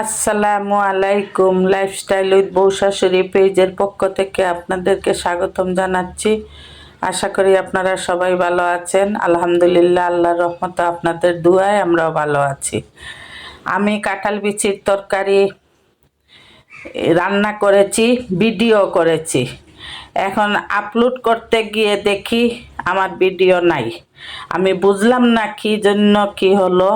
আসসালামু আলাইকুম। Lifestyle with বউ শাশুড়ি পেজের পক্ষ থেকে আপনাদেরকে স্বাগতম জানাচ্ছি। আশা করি আপনারা সবাই ভালো আছেন। আলহামদুলিল্লাহ, আল্লাহর রহমতে আপনাদের দুয়ায় আমরাও ভালো আছি। আমি কাঁঠাল বিচির তরকারি রান্না করেছি ভিডিও করেছি। এখন আপলোড করতে গিয়ে দেখি, আমার ভিডিও নাই। আমি বুঝলাম না কি জন্য কি হলো।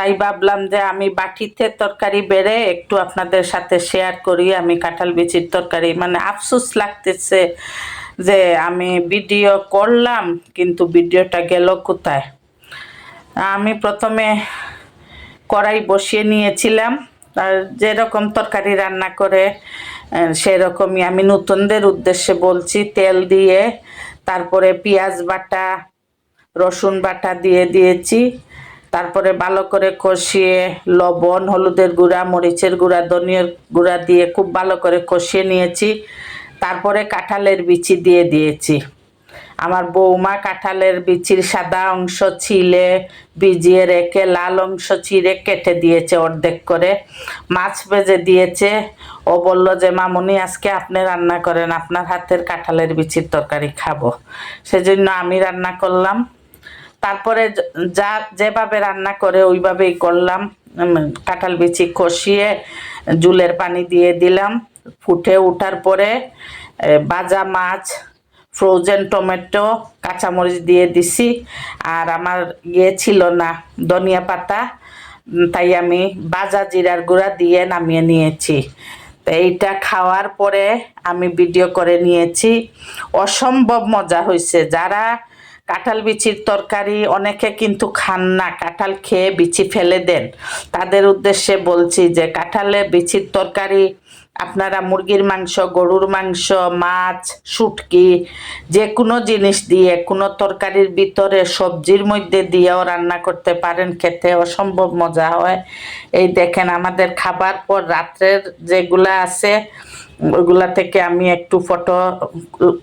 তাই ভাবলাম যে আমি বাটিতে তরকারি বেড়ে একটু আপনাদের সাথে শেয়ার করি, আমি কাঁঠাল বিচির তরকারি। মানে আফসোস লাগতেছে যে আমি ভিডিও করলাম, কিন্তু ভিডিওটা গেল কোথায়? আমি প্রথমে কড়াই বসিয়ে নিয়েছিলাম, আর যেরকম তরকারি রান্না করে সেরকমই আমি নতুনদের উদ্দেশ্যে বলছি, তেল দিয়ে, তারপরে পেঁয়াজ বাটা, রসুন বাটা দিয়ে দিয়েছি। তারপরে ভালো করে কষিয়ে লবণ, হলুদের গুঁড়া, মরিচের গুঁড়া, ধনিয়ার গুঁড়া দিয়ে খুব ভালো করে কষিয়ে নিয়েছি। তারপরে কাঁঠালের বিচি দিয়ে দিয়েছি। আমার বৌমা কাঁঠালের বিচির সাদা অংশ ছিলে, ভিজিয়ে রেখে লাল অংশ চিড়ে কেটে দিয়েছে অর্ধেক করে। মাছ ভেজে দিয়েছে। ও বলল যে, মামুনি, আজকে আপনি রান্না করেন, আপনার হাতের কাঁঠালের বিচির তরকারি খাব। সেজন্য আমি রান্না করলাম। তারপরে যা যেভাবে রান্না করে ওইভাবেই করলাম। কাঁঠাল বিচি কষিয়ে জুলের পানি দিয়ে দিলাম। ফুটে ওঠার পরে ভাজা মাছ ফ্রোজেন টমেটো কাঁচামরিচ দিয়ে দিছি। আর আমার ইয়ে ছিল না, ধনিয়া পাতা। তাই আমি বাজা জিরার গুঁড়া দিয়ে নামিয়ে নিয়েছি। তো এইটা খাওয়ার পরে আমি ভিডিও করে নিয়েছি। অসম্ভব মজা হয়েছে। যারা কাঁঠাল বিচির তরকারি অনেকে কিন্তু খান না। কাঁঠাল খেয়ে বিচি ফেলে দেন। তাদের উদ্দেশ্যে বলছি যে, কাঁঠালে বিচির তরকারি আপনারা মুরগির মাংস, গরুর মাংস, মাছ, শুটকি যে কোনো জিনিস দিয়ে, কোনো তরকারির ভিতরে সবজির মধ্যে দিয়েও রান্না করতে পারেন খেতে অসম্ভব মজা হয়। এই দেখেন আমাদের খাবার পর রাত্রের যেগুলা আছে, ওগুলা থেকে আমি একটু ফটো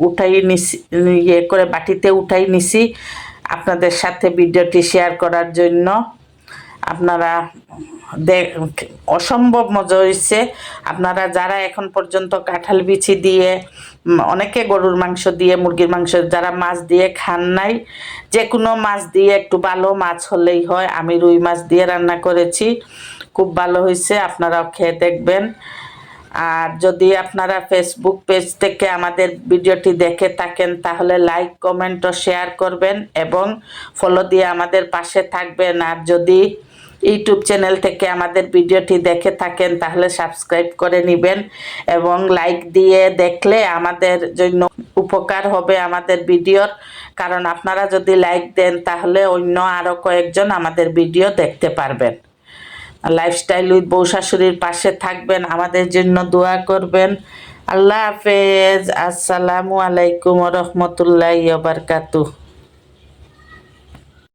উঠাই নিছি ইয়ে করে বাটিতে উঠাই নিছি আপনাদের সাথে ভিডিওটি শেয়ার করার জন্য। আপনারা অসম্ভব মজা হয়েছে। আপনারা যারা এখন পর্যন্ত কাঁঠাল বিচি দিয়ে অনেকে গরুর মাংস দিয়ে, মুরগির মাংস যারা মাছ দিয়ে খান নাই যে কোনো মাছ দিয়ে একটু ভালো মাছ হলেই হয়। আমি রুই মাছ দিয়ে রান্না করেছি। খুব ভালো হয়েছে, আপনারাও খেয়ে দেখবেন। আর যদি আপনারা ফেসবুক পেজ থেকে আমাদের ভিডিওটি দেখে থাকেন, তাহলে লাইক কমেন্ট ও শেয়ার করবেন এবং ফলো দিয়ে আমাদের পাশে থাকবেন। আর যদি ইউটিউব চ্যানেল থেকে আমাদের ভিডিওটি দেখে থাকেন, তাহলে সাবস্ক্রাইব করে নেবেন এবং লাইক দিয়ে দেখলে আমাদের জন্য উপকার হবে আমাদের ভিডিওর। কারণ আপনারা যদি লাইক দেন, তাহলে অন্য আরও কয়েকজন আমাদের ভিডিও দেখতে পারবেন। লাইফস্টাইল উইথ বউ শাশুড়ির পাশে থাকবেন, আমাদের জন্য দোয়া করবেন। আল্লাহ হাফেজ। আসসালামু আলাইকুম রহমতুল্লাহ বারকাতুহ।